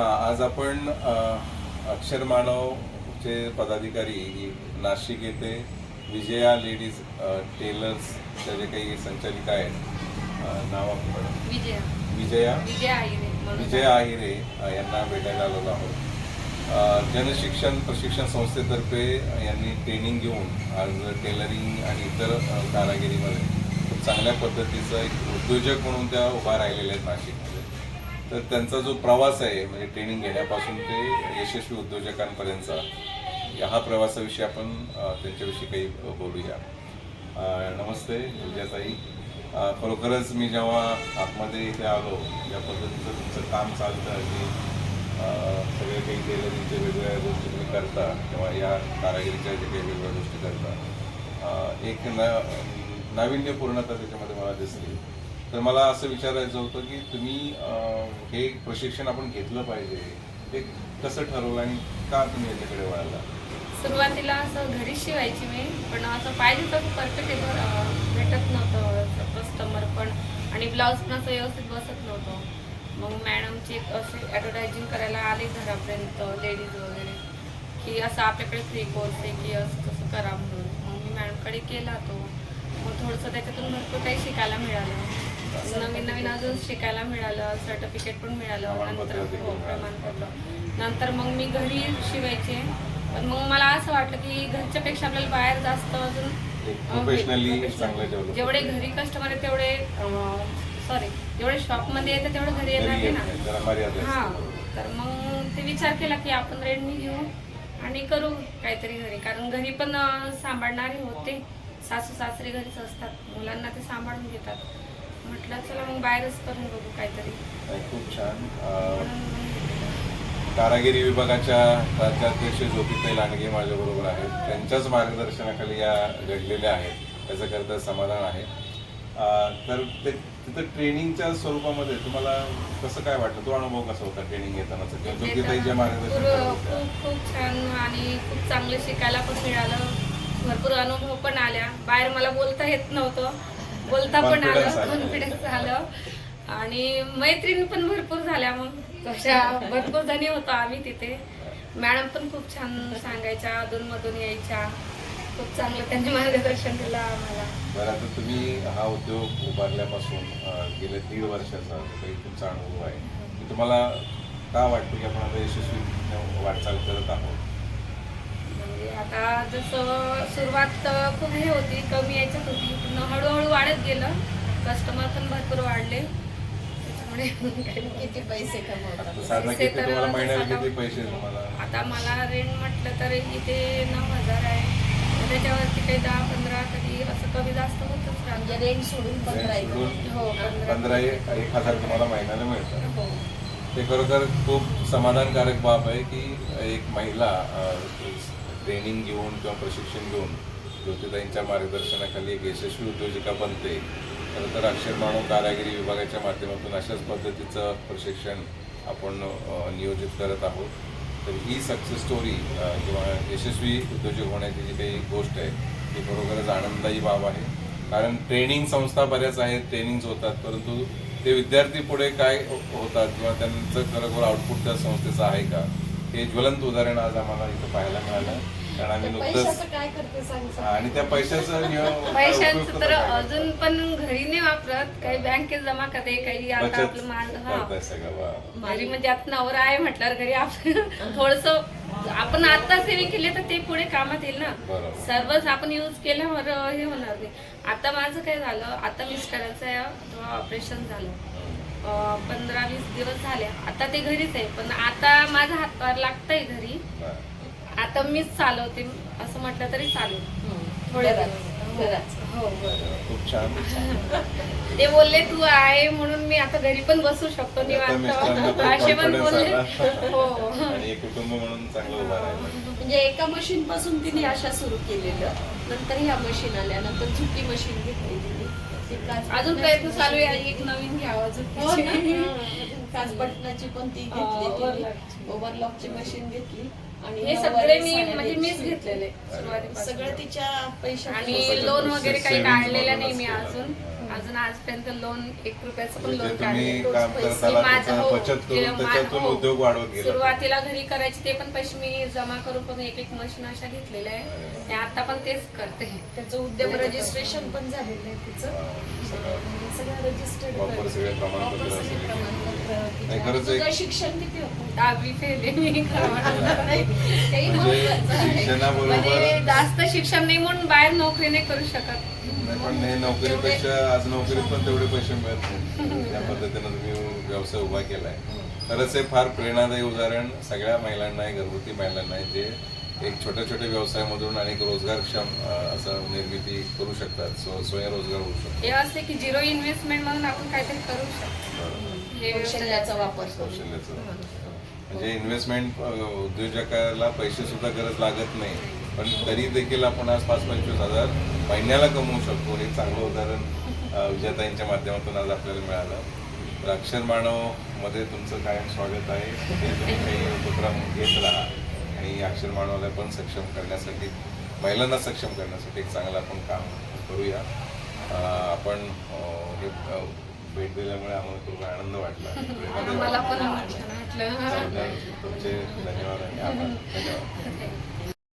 आज आपण अक्षर मानवचे पदाधिकारी नाशिक येथे विजया लेडीज टेलर्सच्या जे काही संचालिका आहेत नाव आपण विजया. विजया? आहिरे यांना भेटायला आलेलो आहोत. जनशिक्षण प्रशिक्षण संस्थेतर्फे यांनी ट्रेनिंग घेऊन आज टेलरिंग आणि इतर कारागिरीमध्ये खूप चांगल्या पद्धतीचं एक उद्योजक म्हणून त्या उभा राहिलेल्या आहेत नाशिकमध्ये. तर त्यांचा जो प्रवास आहे म्हणजे ट्रेनिंग घेण्यापासून ते यशस्वी उद्योजकांपर्यंतचा या हा प्रवासाविषयी आपण त्यांच्याविषयी काही बोलूया. नमस्ते विजयाताई खरोखरच मी जेव्हा आतमध्ये इथे आलो ज्या पद्धतीचं तुमचं काम चालतं की सगळे काही टेलरिंगच्या वेगवेगळ्या गोष्टी तुम्ही करता किंवा या कारागिरीच्या जे काही वेगवेगळ्या गोष्टी करता एक न नाविन्यपूर्णता त्याच्यामध्ये मला दिसली. तर मला असं विचारायचं होतं की तुम्ही हे प्रशिक्षण आपण घेतलं पाहिजे ते कसं ठरवलं आणि का तुम्ही याच्याकडे वळाला? सुरुवातीला असं घरीच शिवायची मी पण असं पाहिजे तसं परफेक्ट भेटत नव्हतं कस्टमर पण आणि ब्लाऊज पण असं व्यवस्थित बसत नव्हतं. मग मॅडमची एक अशी ॲडव्हर्टायझिंग करायला आले घरापर्यंत लेडीज वगैरे की असं आपल्याकडे फ्री कोर्स आहे की असं कसं करा म्हणून. मग मी मॅडमकडे केला तो. मग थोडंसं त्याच्यातून भरपूर काही शिकायला मिळालं. नवीन नवीन अजून शिकायला मिळालं सर्टिफिकेट पण मिळालं नंतर. हो. प्रमाणपत्र. नंतर मग मी घरी शिवायचे. पण मग मला असं वाटलं की घरच्यापेक्षा आपल्याला बाहेर जास्त अजून जेवढे घरी कस्टमर आहे तेवढे सॉरी जेवढे शॉपमध्ये येते तेवढे घरी येणार ना. हा. तर मग ते विचार केला की आपण रेडमी घेऊ आणि करू काहीतरी घरी. कारण घरी पण सांभाळणारे होते. सासू सासरे घरीच असतात. मुलांना ते सांभाळून घेतात. म्हटलं चला मग बाहेरच करून बघू काहीतरी. नाही, खूप छान. अ, म्हणून मग कारागिरी विभागाच्या राज्याध्यक्ष ज्योतिताई लांडगे माझ्याबरोबर आहेत. त्यांच्याच मार्गदर्शनाखाली या घडलेल्या आहेत. त्याचं खरं तर समाधान आहे. अं, तर ते तिथं ट्रेनिंगच्या स्वरूपामध्ये तुम्हाला कसं काय वाटलं? तो अनुभव कसा होता ट्रेनिंग घेतानाचा किंवा ज्योतिताईच्या मार्गदर्शन भरपूर करत होत्या? खूप खूप छान आणि खूप चांगलं शिकायला पण मिळालं. भरपूर अनुभव पण आल्या. बाहेर मला बोलता येत नव्हतं. बोलता पण आलं. कॉन्फिडन्स आलं. आणि मैत्रिणी पण भरपूर झाल्या मग. तशा भरपूर जणी होतो आम्ही तिथे. मॅडम पण खूप छान सांगायच्या अधूनमधून यायच्या. खूप चांगलं त्यांनी मार्गदर्शन दिलं आम्हाला. बरं आता तुम्ही हा उद्योग उभारल्यापासून अं, गेल्या दीड वर्षाचा काही तुमचा अनुभव आहे की तुम्हाला का वाटतं की आपण आता यशस्वी वाटचाल करत आहोत? आता जसं सुरुवात खूप हे होती कमी याच्यात होती. पण हळूहळू वाढत गेलं. कस्टमर पण भरपूर वाढले. त्याच्यामुळे किती पैसे कमवतात? तर पैसे आता- किती पैसे तुम्हाला? आता मला रेंट म्हटलं तर इथे नऊ हजार आहे. त्याच्यावरती काही दहा पंधरा कधी असं कमी जास्त होतच म्हणजे रेंट सोडून पंधरा. हो पंधरा एक. एक हजार तुम्हाला महिन्याला मिळतं. हो. ते खरोखर खूप समाधानकारक बाब आहे की एक महिला ट्रेनिंग घेऊन किंवा प्रशिक्षण घेऊन ज्योतिताईंच्या मार्गदर्शनाखाली एक यशस्वी उद्योजिका बनते. खरं तर अक्षर मानव कारागिरी विभागाच्या माध्यमातून अशाच पद्धतीचं प्रशिक्षण आपण नियोजित करत आहोत. तर ही सक्सेस स्टोरी किंवा यशस्वी उद्योजक होण्याची जी काही गोष्ट आहे ती खरोखरच आनंददायी बाब आहे. कारण ट्रेनिंग संस्था बऱ्याच आहेत ट्रेनिंग्स होतात परंतु ते विद्यार्थी पुढे काय होतात किंवा त्यांचं खरोखर आउटपुट त्या संस्थेचं आहे का? हे ज्वलंत उदाहरण आज आम्हाला इथं पाहायला मिळालं. कारण आम्ही नुकतंच पैशाचं काय करते सांग सांग. आणि त्या पैशाचं नियम- पैशांचं तर अजून पण घरी नाही वापरत. काही बँकेत जमा करते काही आता बचत आपलं माल हा. करताय सगळं वा. घरी म्हणजे आता नवरा आहे म्हटल्यावर घरी आपण थोडस आपण आता सेविंग केली तर ते पुढे कामात येईल ना. बरोबर. सर्वच आपण यूज केल्यावर हे होणार नाही. आता माझं काय झालं? आता मिस्टरांचं ऑपरेशन झालं. पंधरा वीस दिवस झाले. आता ते घरीच आहे. पण आता माझा हातभार लागतंय घरी. आता मीच चालवते. असं म्हटलं तरी चालेल. दिवस. घरात. हो छान. ते बोलले तू आहे म्हणून मी आता घरी पण बसू शकतो निवांत. असे पण बोलले. हो. कुटुंब म्हणून म्हणजे एका मशीन पासून तिने आशा सुरू केलेलं. नंतर ह्या मशीन आल्या नंतर झुकी मशीन घेतली अजून प्रयत्न चालू आहे. एक नवीन घ्यावं अजून हो काच बटनाची पण ती हा, घेतली ओव्हरलॉकची मशीन घेतली. आणि हे सगळे मी म्हणजे मीच घेतली. घेतलेले. सगळं तिच्या पैशा आणि लोन वगैरे काही काढलेलं नाही मी अजून. अजून आजपर्यंत लोन एक रुपयाचं पण म्हणजे लोन काढलं पैसे हो, मा- हो. उद्योग वाढवत गेला. सुरुवातीला घरी करायचे ते पण पैसे मी जमा करून पण एक एक मशीन अशा घेतलेल्या आहे आणि आता पण तेच करते. त्याचं उद्यम रजिस्ट्रेशन पण झालेलं आहे तिचं. म्हणजे सगळं. रजिस्टर्ड Proper सगळे प्रमाणपत्र असेल. नाही, खरंच एक- तुझं शिक्षण किती होतं? दहावी फेल आहे मी खरं म्हटलं. नाही, तेही म्हणजे महत्त्वाचं आहे. शिक्षणाबरोबर म्हणजे जास्त शिक्षण नाही म्हणून बाहेर नोकरी नाही करू शकत. नाही पण हे नोकरीपेक्षा आज नोकरीत पण तेवढे पैसे मिळत नाही. त्या पद्धतीनं तुम्ही व्यवसाय उभा केलाय. खरंच हे फार प्रेरणादायी उदाहरण सगळ्या महिलांना आहे घरगुती महिलांना आहे जे एक छोट्या छोट्या व्यवसायामधून आणि रोजगारक्षम असं निर्मिती करू शकतात. स्व स्वयंरोजगार होऊ शकतो. हे असते की झिरो इन्व्हेस्टमेंट म्हणून आपण काहीतरी करू शकतो. हे कौशल्याचा वापर. कौशल्याचं म्हणजे इन्व्हेस्टमेंट उद्योजकाला पैसे सुद्धा गरज लागत नाही. पण तरी देखील आपण आज पाच पंचवीस हजार महिन्याला कमवू शकतो. हे चांगलं उदाहरण अ, विजयाताईंच्या माध्यमातून आज आपल्याला मिळालं. तर अक्षर मानवमध्ये तुमचं कायम स्वागत आहे. हे तुम्ही काही उपक्रम घेत राहा आणि अक्षर मानवाला पण सक्षम करण्यासाठी महिलांना सक्षम करण्यासाठी एक चांगलं आपण काम करूया. आपण हे भेट दिल्यामुळे आम्हाला खूप आनंद वाटला. मला पण छान वाटलं. तुमचे धन्यवाद आणि आभार. धन्यवाद.